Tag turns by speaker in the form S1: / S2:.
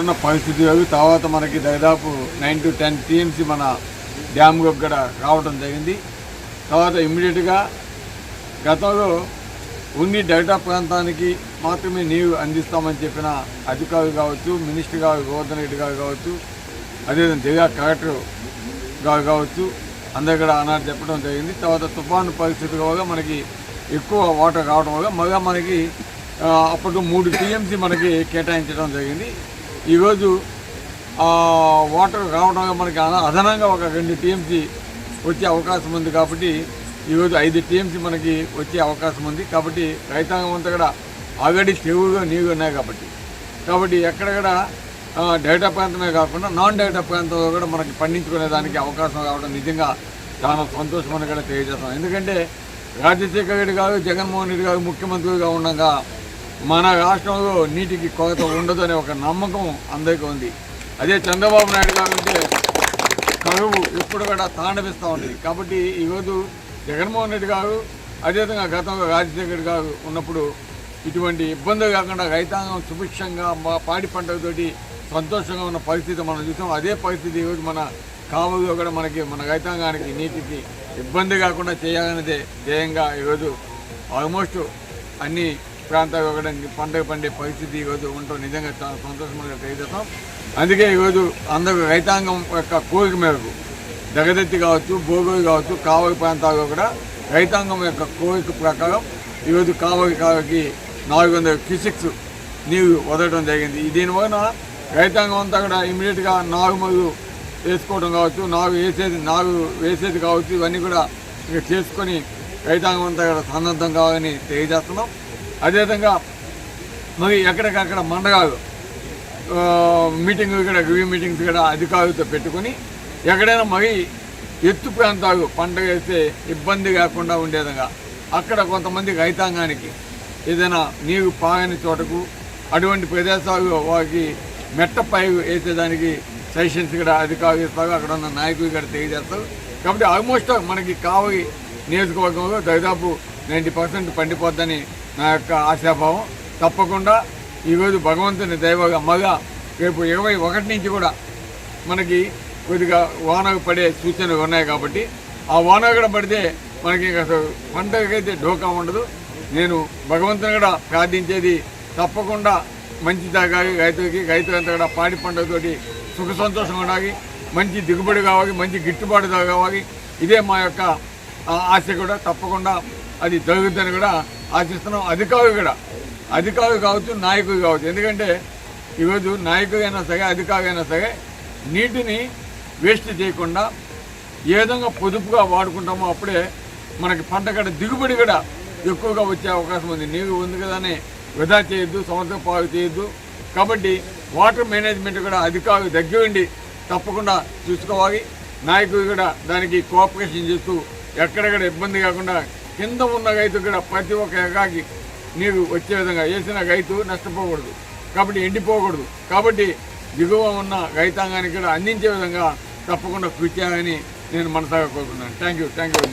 S1: ఉన్న పరిస్థితి అవి తర్వాత మనకి దాదాపు నైన్ టు టెన్ టీఎంసీ మన డ్యామ్ కూడా రావడం జరిగింది. తర్వాత ఇమ్మీడియట్గా గతంలో ఉన్ని డెల్టా ప్రాంతానికి మాత్రమే నీరు అందిస్తామని చెప్పిన అధికారులు కావచ్చు మినిస్టర్ గారు గోవర్ధన్ రెడ్డి గారు కావచ్చు అదేవిధంగా జిల్లా కలెక్టర్ గారు కావచ్చు అందరు కూడా ఆనాడు చెప్పడం జరిగింది. తర్వాత తుఫాను పరిస్థితుల వల్ల మనకి ఎక్కువ వాటర్ కావడం వల్ల మళ్ళీ మనకి అప్పుడు మూడు టీఎంసీ మనకి కేటాయించడం జరిగింది. ఈరోజు వాటర్ రావడం మనకి అన- అదనంగా ఒక రెండు టీఎంసీ వచ్చే అవకాశం ఉంది కాబట్టి ఈరోజు ఐదు టీఎంసీ మనకి వచ్చే అవకాశం ఉంది కాబట్టి రైతాంగం అంతా కూడా ఆల్రెడీ చెరువులో నీళ్ళు ఉన్నాయి కాబట్టి. కాబట్టి ఎక్కడ కూడా డేటా ప్రాంతమే కాకుండా నాన్ డెల్టా ప్రాంతంలో కూడా మనకి పండించుకునేదానికి అవకాశం రావడం నిజంగా చాలా సంతోషమని కూడా తెలియజేస్తాం ఎందుకంటే రాజశేఖర రెడ్డి గారు జగన్మోహన్ రెడ్డి గారు ముఖ్యమంత్రిగా ఉండగా మన రాష్ట్రంలో నీటికి కొరత ఉండదు అనే ఒక నమ్మకం అందరికీ ఉంది. అదే చంద్రబాబు నాయుడు గారు అంటే కరువు ఎప్పుడు కూడా తాండవిస్తూ ఉంటుంది. కాబట్టి ఈరోజు జగన్మోహన్ రెడ్డి గారు అదేవిధంగా గతంలో రాజశేఖర్ గారు ఉన్నప్పుడు ఇటువంటి ఇబ్బందులు కాకుండా రైతాంగం సుభిక్షంగా మా పాడి పంటలతోటి సంతోషంగా ఉన్న పరిస్థితి మనం చూసాం. అదే పరిస్థితి ఈరోజు మన కావులో కూడా మనకి మన రైతాంగానికి నీటికి ఇబ్బంది కాకుండా చేయాలనేదే ధ్యేయంగా ఈరోజు ఆల్మోస్ట్ అన్ని ప్రాంతాలు ఒకటి పంటలు పండే పరిస్థితి ఈరోజు ఉండటం నిజంగా చాలా సంతోషంగా తెలియజేస్తాం. అందుకే ఈరోజు అందరూ రైతాంగం యొక్క కోరిక మేరకు జగదత్తి కావచ్చు భోగోలు కావచ్చు కావలి ప్రాంతాల్లో కూడా రైతాంగం యొక్క కోరిక ప్రకారం ఈరోజు కావలి కావలికి నాలుగు వందల క్యూసిక్స్ నీరు వదలడం జరిగింది. దీనివలన రైతాంగం అంతా కూడా ఇమీడియట్గా నాగుమలు వేసుకోవడం కావచ్చు నాగు వేసేది నాగు వేసేది కావచ్చు ఇవన్నీ కూడా ఇక చేసుకొని రైతాంగం అంతా కూడా సన్నద్ధం కావాలని తెలియజేస్తున్నాం. అదేవిధంగా మరి ఎక్కడికక్కడ మండగాలు మీటింగ్ కూడా రివ్యూ మీటింగ్స్ కూడా అధికారులతో పెట్టుకొని ఎక్కడైనా మరి ఎత్తు ప్రాంతాలు పంట వేస్తే ఇబ్బంది కాకుండా ఉండే విధంగా అక్కడ కొంతమంది రైతాంగానికి ఏదైనా నీరు పాగని చోటకు అటువంటి ప్రదేశాలు వారికి మెట్టపై వేసేదానికి సజెషన్స్ కూడా అధికారులు ఇస్తారు. అక్కడ ఉన్న నాయకులు కూడా తెలియజేస్తారు. కాబట్టి ఆల్మోస్ట్ మనకి కావలి నియోజకవర్గంలో దాదాపు నైంటీ పర్సెంట్ పండిపోద్దని నా యొక్క ఆశాభావం. తప్పకుండా ఈరోజు భగవంతుని దైవగా మగా రేపు ఇరవై ఒకటి నుంచి కూడా మనకి కొద్దిగా వానకు పడే సూచనలు ఉన్నాయి కాబట్టి ఆ వాన కూడా పడితే మనకి అసలు పంటకైతే ఢోకా ఉండదు. నేను భగవంతుని కూడా ప్రార్థించేది తప్పకుండా మంచి తాగాలి రైతులకి రైతులంతా కూడా పాడి పంటతోటి సుఖ సంతోషం ఉండాలి మంచి దిగుబడి కావాలి మంచి గిట్టుబాటు కావాలి. ఇదే మా యొక్క ఆశ కూడా తప్పకుండా అది జరుగుతుందని కూడా ఆశిస్తున్నాం. అధికారులు కూడా. అధికారులు కావచ్చు నాయకులు కావచ్చు. ఎందుకంటే ఈరోజు నాయకులైనా సరే అధికారులైనా సరే నీటిని వేస్ట్ చేయకుండా ఏ విధంగా పొదుపుగా వాడుకుంటామో అప్పుడే మనకి పంట కడ దిగుబడి కూడా ఎక్కువగా వచ్చే అవకాశం ఉంది. నీరు ఉంది కదానే. వృధా చేయొద్దు సంవత్సరం పాలు చేయొద్దు. కాబట్టి వాటర్ మేనేజ్మెంట్ కూడా అధికారులు దగ్గరుండి తప్పకుండా చూసుకోవాలి. నాయకులు కూడా దానికి కోఆపరేషన్ చేస్తూ ఎక్కడెక్కడ ఇబ్బంది కాకుండా కింద ఉన్న రైతు కూడా ప్రతి ఒక్క ఎకరాకి నీరు వచ్చే విధంగా వేసిన రైతు నష్టపోకూడదు. కాబట్టి ఎండిపోకూడదు. కాబట్టి దిగువ ఉన్న రైతాంగానికి కూడా అందించే విధంగా తప్పకుండా కృషి చేయాలని నేను మనసాగా కోరుకున్నాను థ్యాంక్ యూ థ్యాంక్ యూ